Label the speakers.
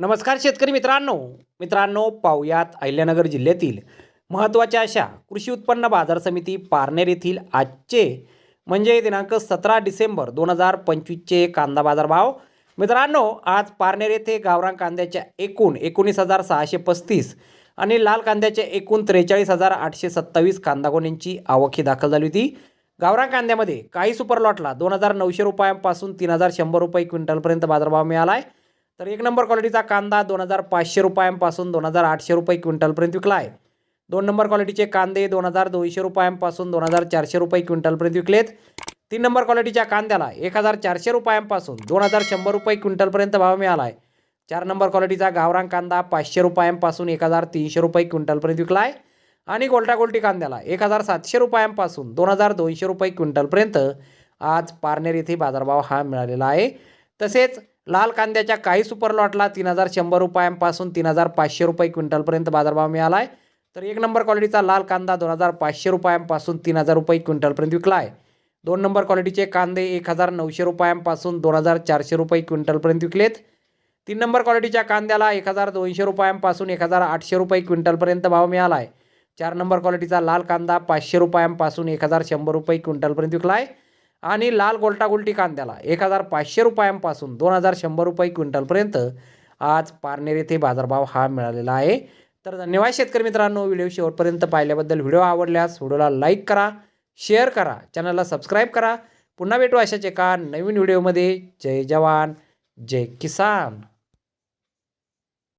Speaker 1: नमस्कार शेतकरी मित्रांनो. मित्रांनो पाहुयात अहिल्यानगर जिल्ह्यातील महत्त्वाच्या अशा कृषी उत्पन्न बाजार समिती पारनेर येथील आजचे म्हणजे दिनांक सतरा डिसेंबर दोन हजार पंचवीसचे कांदा बाजार भाव मित्रांनो आज पारनेर येथे गावरान कांद्याच्या एकूण एकोणीस हजार सहाशे पस्तीस आणि लाल कांद्याच्या एकूण त्रेचाळीस हजार आठशे सत्तावीस कांदागोण्यांची आवक ही दाखल झाली होती. गावरान कांद्यामध्ये काही सुपर लॉटला दोन हजार नऊशे रुपयांपासून तीन हजार शंभर रुपये क्विंटलपर्यंत बाजारभाव मिळाला आहे तर एक नंबर क्वालिटीचा कांदा दोन हजार पाचशे रुपयांपासून दोन हजार आठशे रुपये क्विंटलपर्यंत विकला आहे दोन नंबर क्वालिटीचे कांदे दोन हजार दोनशे रुपयांपासून दोन हजार चारशे रुपये क्विंटलपर्यंत विकलेत. तीन नंबर क्वालिटीच्या कांद्याला एक हजार चारशे रुपयांपासून दोन हजार शंभर रुपये क्विंटलपर्यंत भाव मिळाला आहे चार नंबर क्वालिटीचा गावरान कांदा पाचशे रुपयांपासून एक हजार तीनशे रुपये क्विंटलपर्यंत विकला आहे आणि गोल्टा गोल्टी कांद्याला एक हजार सातशे रुपयांपासून दोन हजार दोनशे रुपये क्विंटलपर्यंत आज पारनेर येथे बाजारभाव हा मिळालेला आहे. तसेच लाल कांद्याच्या काही सुपर लॉटला तीन हजार शंभर रुपयांपासून तीन हजार पाचशे रुपये क्विंटलपर्यंत बाजारभाव मिळाला आहे तर एक नंबर क्वालिटीचा लाल कांदा दोन हजार पाचशे रुपयांपासून तीन हजार रुपये क्विंटलपर्यंत विकला आहे दोन नंबर क्वालिटीचे कांदे एक हजार नऊशे रुपयांपासून दोन हजार चारशे रुपये क्विंटलपर्यंत विकलेत. तीन नंबर क्वालिटीच्या कांद्याला एक हजार दोनशे रुपयांपासून एक हजार आठशे रुपये क्विंटलपर्यंत भाव मिळाला आहे चार नंबर क्वालिटीचा लाल कांदा पाचशे रुपयांपासून एक हजार शंभर रुपये क्विंटलपर्यंत विकला आहे आणि लाल गोल्टा गोल्टी कांद्याला एक हजार पाचशे रुपयांपासून दोन हजार शंभर रुपये क्विंटलपर्यंत आज पारनेर येथे बाजारभाव हा मिळालेला आहे. तर धन्यवाद शेतकरी मित्रांनो व्हिडिओ शेवटपर्यंत पाहिल्याबद्दल व्हिडिओ आवडल्यास व्हिडिओला लाईक करा शेअर करा चॅनलला सबस्क्राईब करा. पुन्हा भेटू अशाच एका नवीन व्हिडिओमध्ये. जय जवान जय किसान.